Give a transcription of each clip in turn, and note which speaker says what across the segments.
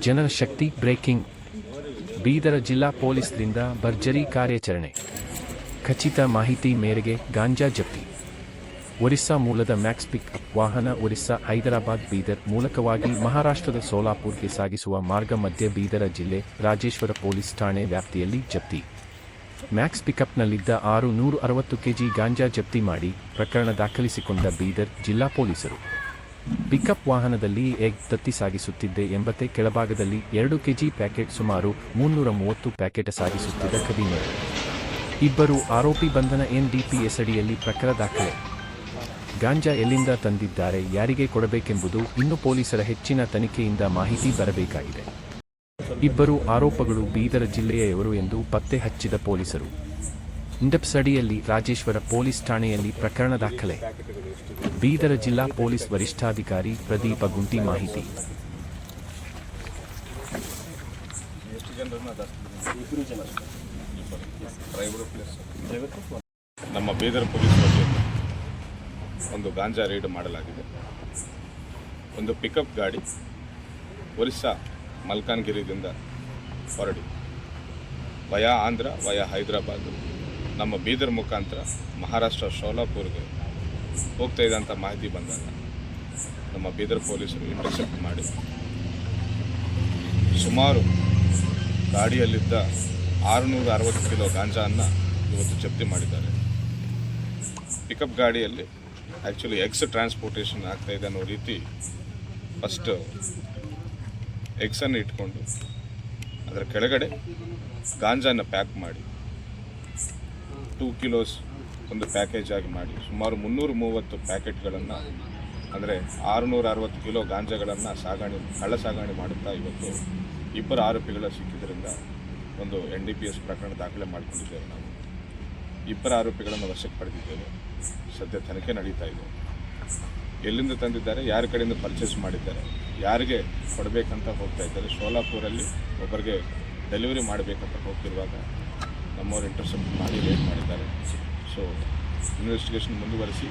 Speaker 1: ಜನರ ಶಕ್ತಿ, ಬ್ರೇಕಿಂಗ್, ಬೀದರ ಜಿಲ್ಲಾ ಪೊಲೀಸ್ರಿಂದ ಭರ್ಜರಿ ಕಾರ್ಯಾಚರಣೆ. ಖಚಿತ ಮಾಹಿತಿ ಮೇರೆಗೆ ಗಾಂಜಾ ಜಪ್ತಿ. ಒರಿಸ್ಸಾ ಮೂಲದ ಮ್ಯಾಕ್ಸ್ ಪಿಕ್ ವಾಹನ ಒರಿಸ್ಸಾ, ಹೈದರಾಬಾದ್, ಬೀದರ್ ಮೂಲಕವಾಗಿ ಮಹಾರಾಷ್ಟ್ರದ ಸೋಲಾಪುರ್ಗೆ ಸಾಗಿಸುವ ಮಾರ್ಗ ಮಧ್ಯ ಬೀದರ ಜಿಲ್ಲೆ ರಾಜೇಶ್ವರ ಪೊಲೀಸ್ ಠಾಣೆ ವ್ಯಾಪ್ತಿಯಲ್ಲಿ ಜಪ್ತಿ. ಮ್ಯಾಕ್ಸ್ ಪಿಕಪ್ನಲ್ಲಿದ್ದ ಆರು ನೂರು ಅರವತ್ತು ಕೆಜಿ ಗಾಂಜಾ ಜಪ್ತಿ ಮಾಡಿ ಪ್ರಕರಣ ದಾಖಲಿಸಿಕೊಂಡ ಬೀದರ್ ಜಿಲ್ಲಾ ಪೊಲೀಸರು. ಪಿಕಪ್ ವಾಹನದಲ್ಲಿ ಎಗ್ ದತ್ತಿ ಸಾಗಿಸುತ್ತಿದ್ದೆ ಎಂಬತ್ತೆ ಕೆಳಭಾಗದಲ್ಲಿ ಎರಡು ಕೆಜಿ ಪ್ಯಾಕೆಟ್ ಸುಮಾರು ಮುನ್ನೂರ ಮೂವತ್ತು ಪ್ಯಾಕೆಟ್ ಸಾಗಿಸುತ್ತಿದ್ದ ಕದಿಮೆ ಇಬ್ಬರು ಆರೋಪಿ ಬಂಧನ ಎನ್ಡಿಪಿಎಸ್ ಅಡಿಯಲ್ಲಿ ಪ್ರಕರಣ ದಾಖಲೆ. ಗಾಂಜಾ ಎಲ್ಲಿಂದ ತಂದಿದ್ದಾರೆ, ಯಾರಿಗೆ ಕೊಡಬೇಕೆಂಬುದು ಇನ್ನು ಪೊಲೀಸರ ಹೆಚ್ಚಿನ ತನಿಖೆಯಿಂದ ಮಾಹಿತಿ ಬರಬೇಕಾಗಿದೆ. ಇಬ್ಬರು ಆರೋಪಗಳು ಬೀದರ ಜಿಲ್ಲೆಯವರು ಎಂದು ಪತ್ತೆ ಹಚ್ಚಿದ ಪೊಲೀಸರು. ಇಂಡಪ್ಸ್ ಅಡಿಯಲ್ಲಿ ರಾಜೇಶ್ವರ ಪೊಲೀಸ್ ಠಾಣೆಯಲ್ಲಿ ಪ್ರಕರಣ ದಾಖಲೆ. ಬೀದರ ಜಿಲ್ಲಾ ಪೊಲೀಸ್ ವರಿಷ್ಠಾಧಿಕಾರಿ ಪ್ರದೀಪ ಗುಂಟಿ ಮಾಹಿತಿ.
Speaker 2: ನಮ್ಮ ಬೀದರ್ ಪೊಲೀಸ್ ಒಂದು ಗಾಂಜಾ ರೈಡ್ ಮಾಡಲಾಗಿದೆ. ಒಂದು ಪಿಕಪ್ ಗಾಡಿ ಒರಿಸ್ಸಾ ಮಲ್ಕಾನ್ಗಿರಿದಿಂದ ಹೊರಡಿ. Via Andhra, via Hyderabad. ನಮ್ಮ ಬೀದರ್ ಮುಖಾಂತರ ಮಹಾರಾಷ್ಟ್ರ ಶೋಲಾಪುರ್ಗೆ ಹೋಗ್ತಾ ಇದ್ದಂಥ ಮಾಹಿತಿ ಬಂದಾಗ ನಮ್ಮ ಬೀದರ್ ಪೊಲೀಸರು ಇಂಟರ್ಸೆಪ್ಟ್ ಮಾಡಿ ಸುಮಾರು ಗಾಡಿಯಲ್ಲಿದ್ದ ಆರುನೂರ ಅರವತ್ತು ಕಿಲೋ ಗಾಂಜಾವನ್ನು ಇವತ್ತು ಜಪ್ತಿ ಮಾಡಿದ್ದಾರೆ. ಪಿಕಪ್ ಗಾಡಿಯಲ್ಲಿ ಆ್ಯಕ್ಚುಲಿ ಎಗ್ಸ್ ಟ್ರಾನ್ಸ್ಪೋರ್ಟೇಷನ್ ಆಗ್ತಾ ಇದೆ ಅನ್ನೋ ರೀತಿ ಫಸ್ಟ್ ಎಗ್ಸನ್ನು ಇಟ್ಕೊಂಡು ಅದರ ಕೆಳಗಡೆ ಗಾಂಜಾನ ಪ್ಯಾಕ್ ಮಾಡಿ ಟೂ ಕಿಲೋಸ್ ಒಂದು ಪ್ಯಾಕೇಜ್ ಆಗಿ ಮಾಡಿ, ಸುಮಾರು ಮುನ್ನೂರು ಮೂವತ್ತು ಪ್ಯಾಕೆಟ್ಗಳನ್ನು, ಅಂದರೆ ಆರುನೂರ ಅರವತ್ತು ಕಿಲೋ ಗಾಂಜಾಗಳನ್ನು ಸಾಗಣೆ, ಕಳ್ಳ ಸಾಗಣೆ ಮಾಡುತ್ತಾ ಇವತ್ತು ಇಬ್ಬರು ಆರೋಪಿಗಳ ಸಿಕ್ಕಿದ್ದರಿಂದ ಒಂದು ಎನ್ ಡಿ ಪಿ ಎಸ್ ಪ್ರಕರಣ ದಾಖಲೆ ಮಾಡಿಕೊಂಡಿದ್ದೇವೆ ನಾವು. ಇಬ್ಬರು ಆರೋಪಿಗಳನ್ನು ವಶಕ್ಕೆ ಪಡೆದಿದ್ದೇವೆ. ಸದ್ಯ ತನಿಖೆ ನಡೀತಾ ಇದೆ. ಎಲ್ಲಿಂದ ತಂದಿದ್ದಾರೆ, ಯಾರ ಕಡೆಯಿಂದ ಪರ್ಚೇಸ್ ಮಾಡಿದ್ದಾರೆ, ಯಾರಿಗೆ ಕೊಡಬೇಕಂತ ಹೋಗ್ತಾ ಇದ್ದಾರೆ, ಸೋಲಾಪುರಲ್ಲಿ ಒಬ್ಬರಿಗೆ ಡೆಲಿವರಿ ಮಾಡಬೇಕಂತ ಹೋಗ್ತಿರುವಾಗ ನಮ್ಮವರು ಇಂಟರ್ಸೆಪ್ಟ್ ಮಾಡಿ ರೇಟ್ ಮಾಡಿದ್ದಾರೆ. ಸೊ ಇನ್ವೆಸ್ಟಿಗೇಷನ್ ಮುಂದುವರಿಸಿ.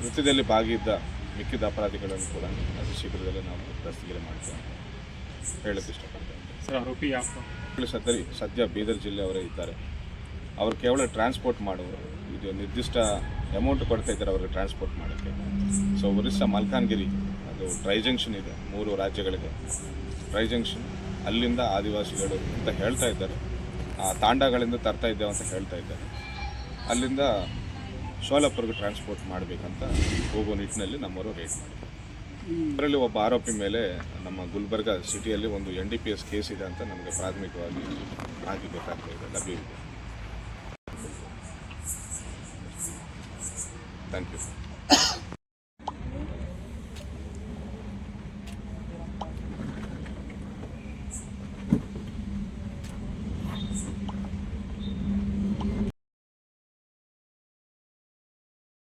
Speaker 2: ಕೃತ್ಯದಲ್ಲಿ ಭಾಗಿದ್ದ ಮಿಕ್ಕಿದ ಅಪರಾಧಿಗಳನ್ನು ಕೂಡ ಅತಿ ಶೀಘ್ರದಲ್ಲೇ ನಾವು ದಸ್ತಗಿರಿ ಮಾಡ್ತೇವೆ ಹೇಳಕ್ಕೆ ಇಷ್ಟಪಡ್ತೇನೆ.
Speaker 3: ಸರ್ ಆರೋಪಿ ಯಾವ
Speaker 2: ಸದ್ಯ ಸದ್ಯ ಬೀದರ್ ಜಿಲ್ಲೆಯವರೇ ಇದ್ದಾರೆ. ಅವರು ಕೇವಲ ಟ್ರಾನ್ಸ್ಪೋರ್ಟ್ ಮಾಡೋರು. ಇದು ನಿರ್ದಿಷ್ಟ ಅಮೌಂಟ್ ಕೊಡ್ತಾ ಇದ್ದಾರೆ ಅವರಿಗೆ ಟ್ರಾನ್ಸ್ಪೋರ್ಟ್ ಮಾಡೋಕ್ಕೆ. ಸೊ ಒರಿಸ್ಸಾ ಮಲ್ಕಾನ್ಗಿರಿ ಅದು ಟ್ರೈ ಜಂಕ್ಷನ್ ಇದೆ ಮೂರು ರಾಜ್ಯಗಳಿಗೆ. ಟ್ರೈ ಜಂಕ್ಷನ್ ಅಲ್ಲಿಂದ ಆದಿವಾಸಿಗಳು ಅಂತ ಹೇಳ್ತಾ ಇದ್ದಾರೆ. ತಾಂಡಗಳಿಂದ ತರ್ತಾ ಇದ್ದೇವೆ ಅಂತ ಹೇಳ್ತಾ ಇದ್ದಾರೆ. ಅಲ್ಲಿಂದ ಶೋಲಾಪುರ್ಗೆ ಟ್ರಾನ್ಸ್ಪೋರ್ಟ್ ಮಾಡಬೇಕಂತ ಹೋಗೋ ನಿಟ್ಟಿನಲ್ಲಿ ನಮ್ಮವರು ರೇಟ್ ಮಾಡಿದ್ದಾರೆ. ಅದರಲ್ಲಿ ಒಬ್ಬ ಆರೋಪಿ ಮೇಲೆ ನಮ್ಮ ಗುಲ್ಬರ್ಗ ಸಿಟಿಯಲ್ಲಿ ಒಂದು N D P S case ಇದೆ ಅಂತ ನಮಗೆ ಪ್ರಾಥಮಿಕವಾಗಿ ಮಾಹಿತಿ ಗೊತ್ತಾಗ್ತಾ ಇದೆ ಲಭ್ಯವಿದೆ ಥ್ಯಾಂಕ್ ಯು